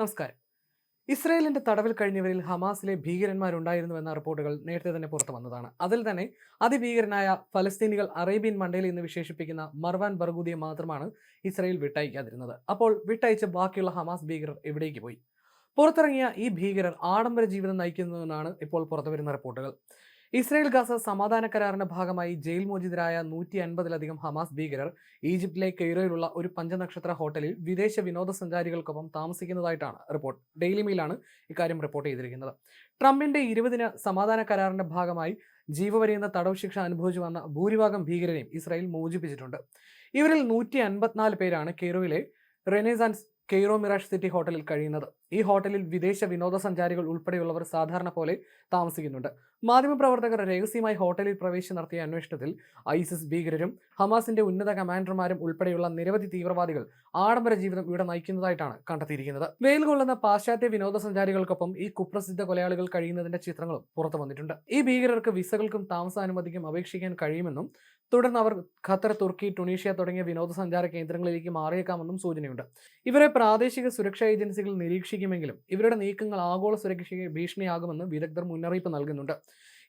നമസ്കാരം. ഇസ്രയേലിന്റെ തടവിൽ കഴിഞ്ഞവരിൽ ഹമാസിലെ ഭീകരന്മാരുണ്ടായിരുന്നുവെന്ന റിപ്പോർട്ടുകൾ നേരത്തെ തന്നെ പുറത്തു വന്നതാണ്. അതിൽ തന്നെ അതിഭീകരനായ ഫലസ്തീനികൾ അറേബ്യൻ മണ്ടയിൽ എന്ന് വിശേഷിപ്പിക്കുന്ന മർവാൻ ബർഗൂദിയെ മാത്രമാണ് ഇസ്രയേൽ വിട്ടയക്കാതിരുന്നത്. അപ്പോൾ വിട്ടയച്ച ബാക്കിയുള്ള ഹമാസ് ഭീകരർ എവിടേക്ക് പോയി? പുറത്തിറങ്ങിയ ഈ ഭീകരർ ആഡംബര ജീവിതം നയിക്കുന്നതെന്നാണ് ഇപ്പോൾ പുറത്തുവരുന്ന റിപ്പോർട്ടുകൾ. ഇസ്രയേൽ ഗാസ സമാധാന കരാറിന്റെ ഭാഗമായി ജയിൽ മോചിതരായ നൂറ്റി അൻപതിലധികം ഹമാസ് ഭീകരർ ഈജിപ്തിലെ കെയ്റോയിലുള്ള ഒരു പഞ്ചനക്ഷത്ര ഹോട്ടലിൽ വിദേശ വിനോദസഞ്ചാരികൾക്കൊപ്പം താമസിക്കുന്നതായിട്ടാണ് റിപ്പോർട്ട്. ഡെയിലി മെയിലാണ് ഇക്കാര്യം റിപ്പോർട്ട് ചെയ്തിരിക്കുന്നത്. ട്രംപിന്റെ ഇരുപതിന് സമാധാന കരാറിന്റെ ഭാഗമായി ജീവപര്യന്ത തടവ് ശിക്ഷ അനുഭവിച്ചു വന്ന ഭൂരിഭാഗം ഭീകരരെയും ഇസ്രായേൽ മോചിപ്പിച്ചിട്ടുണ്ട്. ഇവരിൽ നൂറ്റി അൻപത്തിനാല് പേരാണ് കെയ്റോയിലെ റെനേസാൻസ് കെയ്റോ മിറാഷ് സിറ്റി ഹോട്ടലിൽ കഴിയുന്നത്. ഈ ഹോട്ടലിൽ വിദേശ വിനോദസഞ്ചാരികൾ ഉൾപ്പെടെയുള്ളവർ സാധാരണ പോലെ താമസിക്കുന്നുണ്ട്. മാധ്യമപ്രവർത്തകർ രഹസ്യമായി ഹോട്ടലിൽ പ്രവേശിച്ച് നടത്തിയ അന്വേഷണത്തിൽ ഐസിസ് ഭീകരരും ഹമാസിന്റെ ഉന്നത കമാൻഡർമാരും ഉൾപ്പെടെയുള്ള നിരവധി തീവ്രവാദികൾ ആഡംബര ജീവിതം ഇവിടെ നയിക്കുന്നതായിട്ടാണ് കണ്ടെത്തിയിരിക്കുന്നത്. വെയിൽ കൊള്ളുന്ന പാശ്ചാത്യ വിനോദസഞ്ചാരികൾക്കൊപ്പം ഈ കുപ്രസിദ്ധ കൊലയാളികൾ കഴിയുന്നതിന്റെ ചിത്രങ്ങളും പുറത്തു വന്നിട്ടുണ്ട് ഈ ഭീകരർക്ക് വിസകൾക്കും താമസാനുമതിക്കും അപേക്ഷിക്കാൻ കഴിയുമെന്നും തുടർന്ന് അവർ ഖത്തർ തുർക്കി ടുണീഷ്യ തുടങ്ങിയ വിനോദസഞ്ചാര കേന്ദ്രങ്ങളിലേക്ക് മാറിയേക്കാമെന്നും സൂചനയുണ്ട്. ഇവരെ പ്രാദേശിക സുരക്ഷാ ഏജൻസികൾ നിരീക്ഷിക്കുമെങ്കിലും ഇവരുടെ നീക്കങ്ങൾ ആഗോള സുരക്ഷയ്ക്ക് ഭീഷണിയാകുമെന്ന് വിദഗ്ധർ മുന്നറിയിപ്പ് നൽകുന്നുണ്ട്.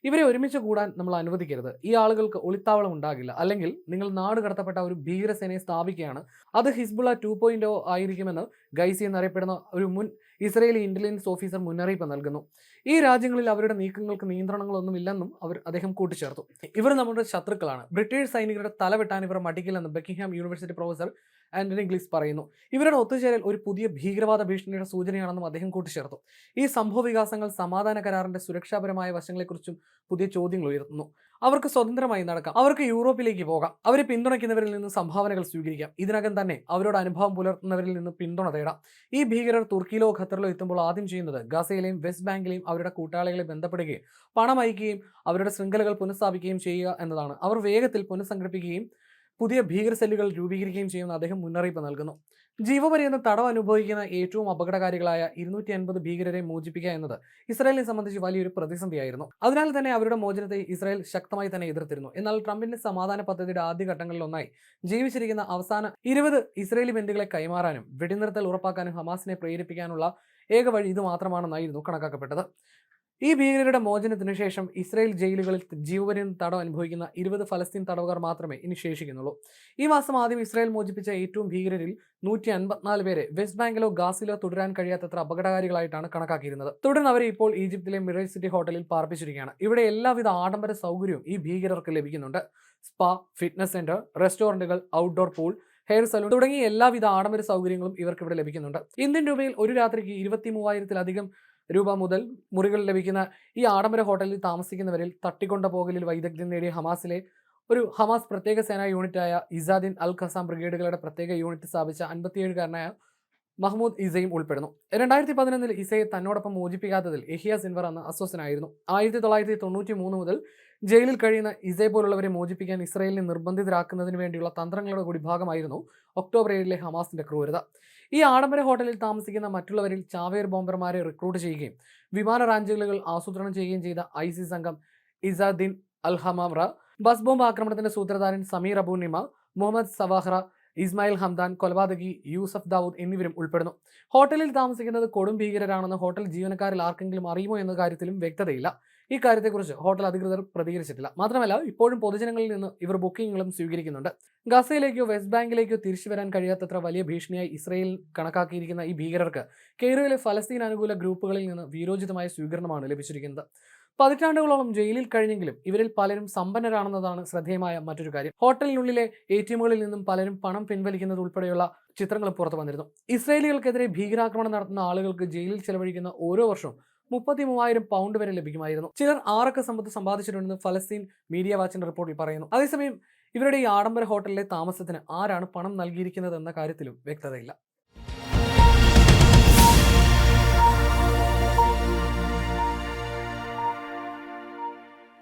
ഇവരെ ഒരുമിച്ച് കൂടാൻ നമ്മൾ അനുവദിക്കരുത്. ഈ ആളുകൾക്ക് ഒളിത്താവളം ഉണ്ടാകില്ല. അല്ലെങ്കിൽ നിങ്ങൾ നാട് കടത്തപ്പെട്ട ഒരു ഭീകരസേനയെ സ്ഥാപിക്കുകയാണ്. അത് ഹിസ്ബുള ടു പോയിന്റ് ആയിരിക്കുമെന്ന് ഗൈസി എന്നറിയപ്പെടുന്ന ഒരു മുൻ ഇസ്രയേലി ഇന്റലിജൻസ് ഓഫീസർ മുന്നറിയിപ്പ് നൽകുന്നു. ഈ രാജ്യങ്ങളിൽ അവരുടെ നീക്കങ്ങൾക്ക് നിയന്ത്രണങ്ങളൊന്നും ഇല്ലെന്നും അവർ അദ്ദേഹം കൂട്ടിച്ചേർത്തു. ഇവർ നമ്മുടെ ശത്രുക്കളാണ്. ബ്രിട്ടീഷ് സൈനികരുടെ തലവെട്ടാൻ ഇവർ മടിക്കില്ലെന്ന് Buckingham University professor Anthony Glees പറയുന്നു. ഇവരുടെ ഒത്തുചേരൽ ഒരു പുതിയ ഭീകരവാദ ഭീഷണിയുടെ സൂചനയാണെന്നും അദ്ദേഹം കൂട്ടിച്ചേർത്തു. ഈ സംഭവ വികാസങ്ങൾ സമാധാന കരാറിന്റെ സുരക്ഷാപരമായ വശങ്ങളെക്കുറിച്ചും പുതിയ ചോദ്യങ്ങൾ ഉയർത്തുന്നു. അവർക്ക് സ്വതന്ത്രമായി നടക്കാം. അവർക്ക് യൂറോപ്പിലേക്ക് പോകാം. അവരെ പിന്തുണയ്ക്കുന്നവരിൽ നിന്ന് സംഭാവനകൾ സ്വീകരിക്കാം. ഇതിനകം തന്നെ അവരോട് അനുഭവം പുലർത്തുന്നവരിൽ നിന്ന് പിന്തുണ തേടാം. ഈ ഭീകരർ തുർക്കിയിലോ ഖത്തറിലോ എത്തുമ്പോൾ ആദ്യം ചെയ്യുന്നത് ഗസയിലെയും വെസ്റ്റ് ബാങ്കിലെയും അവരുടെ കൂട്ടാളികളെ ബന്ധപ്പെടുകയും പണം അയക്കുകയും അവരുടെ ശൃംഖലകൾ പുനഃസ്ഥാപിക്കുകയും ചെയ്യുക എന്നതാണ്. അവർ വേഗത്തിൽ പുനഃസംഘടിപ്പിക്കുകയും പുതിയ ഭീകര സെല്ലുകൾ രൂപീകരിക്കുകയും ചെയ്യുമെന്ന് അദ്ദേഹം മുന്നറിയിപ്പ് നൽകുന്നു. ജീവപര്യന്തം തടവ് അനുഭവിക്കുന്ന ഏറ്റവും അപകടകാരികളായ ഇരുന്നൂറ്റി അൻപത് ഭീകരരെ മോചിപ്പിക്കുക എന്നത് ഇസ്രായേലിനെ സംബന്ധിച്ച് വലിയൊരു പ്രതിസന്ധിയായിരുന്നു. അതിനാൽ തന്നെ അവരുടെ മോചനത്തെ ഇസ്രായേൽ ശക്തമായി തന്നെ എതിർത്തിരുന്നു. എന്നാൽ ട്രംപിന്റെ സമാധാന പദ്ധതിയുടെ ആദ്യഘട്ടങ്ങളിലൊന്നായി ജീവിച്ചിരിക്കുന്ന അവസാന ഇരുപത് ഇസ്രായേലി ബന്ധുക്കളെ കൈമാറാനും വെടിനിർത്തൽ ഉറപ്പാക്കാനും ഹമാസിനെ പ്രേരിപ്പിക്കാനുള്ള ഏക വഴി ഇത് മാത്രമാണെന്നായിരുന്നു കണക്കാക്കപ്പെട്ടത്. ഈ ഭീകരരുടെ മോചനത്തിന് ശേഷം ഇസ്രായേൽ ജയിലുകളിൽ ജീവപര്യന്തം തടവ് അനുഭവിക്കുന്ന ഇരുപത് ഫലസ്തീൻ തടവുകാർ മാത്രമേ ഇനി ശേഷിക്കുന്നുള്ളൂ. ഈ മാസം ആദ്യം ഇസ്രായേൽ മോചിപ്പിച്ച ഏറ്റവും ഭീകരരിൽ നൂറ്റി അൻപത്തിനാല് പേരെ വെസ്റ്റ് ബാങ്കിലോ ഗാസിലോ തുടരാൻ കഴിയാത്തത്ര അപകടകാരികളായിട്ടാണ് കണക്കാക്കിയിരുന്നത്. തുടർന്ന് അവരെ ഇപ്പോൾ ഈജിപ്തിലെ മിറേജ് സിറ്റി ഹോട്ടലിൽ പാർപ്പിച്ചിരിക്കുകയാണ്. ഇവിടെ എല്ലാവിധ ആഡംബര സൗകര്യവും ഈ ഭീകരർക്ക് ലഭിക്കുന്നുണ്ട്. സ്പാ ഫിറ്റ്നസ് സെന്റർ റെസ്റ്റോറന്റുകൾ ഔട്ട്ഡോർ പൂൾ ഹെയർ സലൂൺ തുടങ്ങിയ എല്ലാവിധ ആഡംബര സൗകര്യങ്ങളും ഇവർക്ക് ഇവിടെ ലഭിക്കുന്നുണ്ട്. ഇന്ത്യൻ രൂപയിൽ ഒരു രാത്രിക്ക് ഇരുപത്തി മൂവായിരത്തിലധികം രൂപ മുതൽ മുറികൾ ലഭിക്കുന്ന ഈ ആഡംബര ഹോട്ടലിൽ താമസിക്കുന്നവരിൽ തട്ടിക്കൊണ്ട പോകലിൽ വൈദഗ്ധ്യം നേടിയ ഹമാസിലെ ഒരു ഹമാസ് പ്രത്യേക സേനാ യൂണിറ്റായ ഇസാദിൻ അൽ ഖസാം ബ്രിഗേഡുകളുടെ പ്രത്യേക യൂണിറ്റ് സ്ഥാപിച്ച അൻപത്തിയേഴുകാരനായ മഹ്മൂദ് ഇസയും ഉൾപ്പെടുന്നു. രണ്ടായിരത്തി പതിനൊന്നിൽ ഇസയെ തന്നോടൊപ്പം മോചിപ്പിക്കാത്തതിൽ എഹിയ സിൻവർ എന്ന അസ്വസ്ഥനായിരുന്നു. ആയിരത്തി തൊള്ളായിരത്തി തൊണ്ണൂറ്റി മൂന്ന് മുതൽ ജയിലിൽ കഴിയുന്ന ഇസേ പോലുള്ളവരെ മോചിപ്പിക്കാൻ ഇസ്രയേലിനെ നിർബന്ധിതരാക്കുന്നതിന് വേണ്ടിയുള്ള തന്ത്രങ്ങളുടെ കൂടി ഭാഗമായിരുന്നു ഒക്ടോബർ ഏഴിലെ ഹമാസിന്റെ ക്രൂരത. ഈ ആഡംബര ഹോട്ടലിൽ താമസിക്കുന്ന മറ്റുള്ളവരിൽ ചാവേർ ബോംബർമാരെ റിക്രൂട്ട് ചെയ്യുകയും വിമാന റാഞ്ചുകളുകൾ ആസൂത്രണം ചെയ്യുകയും ചെയ്ത ഐ സി സംഘം ഇസാദ്ദീൻ അൽ ഹമാമ്ര ബസ് ബോംബ് ആക്രമണത്തിന്റെ സൂത്രധാരൻ Samir Abunima Mohammed Sawahra Ismail Hamdan കൊലപാതകി Yusuf Dawood എന്നിവരും ഉൾപ്പെടുന്നു. ഹോട്ടലിൽ താമസിക്കുന്നത് കൊടും ഭീകരരാണെന്ന് ഹോട്ടൽ ജീവനക്കാരിൽ ആർക്കെങ്കിലും അറിയുമോ എന്ന കാര്യത്തിലും വ്യക്തതയില്ല. ഈ കാര്യത്തെക്കുറിച്ച് ഹോട്ടൽ അധികൃതർ പ്രതികരിച്ചിട്ടില്ല. മാത്രമല്ല ഇപ്പോഴും പൊതുജനങ്ങളിൽ നിന്ന് ഇവർ ബുക്കിങ്ങുകളും സ്വീകരിക്കുന്നുണ്ട്. ഗസയിലേക്കോ വെസ്റ്റ് ബാങ്കിലേക്കോ തിരിച്ചു വരാൻ കഴിയാത്തത്ര വലിയ ഭീഷണിയായി ഇസ്രയേൽ കണക്കാക്കിയിരിക്കുന്ന ഈ ഭീകരർക്ക് കെയ്റോയിലെ ഫലസ്തീൻ അനുകൂല ഗ്രൂപ്പുകളിൽ നിന്ന് വീരോചിതമായ സ്വീകരണമാണ് ലഭിച്ചിരിക്കുന്നത്. പതിറ്റാണ്ടുകളോളം ജയിലിൽ കഴിഞ്ഞെങ്കിലും ഇവരിൽ പലരും സമ്പന്നരാണെന്നതാണ് ശ്രദ്ധേയമായ മറ്റൊരു കാര്യം. ഹോട്ടലിനുള്ളിലെ എ ടി എമ്മുകളിൽ നിന്നും പലരും പണം പിൻവലിക്കുന്നത് ഉൾപ്പെടെയുള്ള ചിത്രങ്ങൾ പുറത്തു വന്നിരുന്നു. ഇസ്രയേലികൾക്കെതിരെ ഭീകരാക്രമണം നടത്തുന്ന ആളുകൾക്ക് ജയിലിൽ ചെലവഴിക്കുന്ന ഓരോ വർഷവും മുപ്പത്തി മൂവായിരം പൗണ്ട് വരെ ലഭിക്കുമായിരുന്നു. ചിലർ ആറക്ക സമ്പത്ത് സമ്പാദിച്ചിട്ടുണ്ടെന്ന് ഫലസ്തീൻ മീഡിയ വാച്ചിന്റെ റിപ്പോർട്ടിൽ പറയുന്നു. അതേസമയം ഇവരുടെ ഈ ആഡംബര ഹോട്ടലിലെ താമസത്തിന് ആരാണ് പണം നൽകിയിരിക്കുന്നത് എന്ന കാര്യത്തിലും വ്യക്തതയില്ല.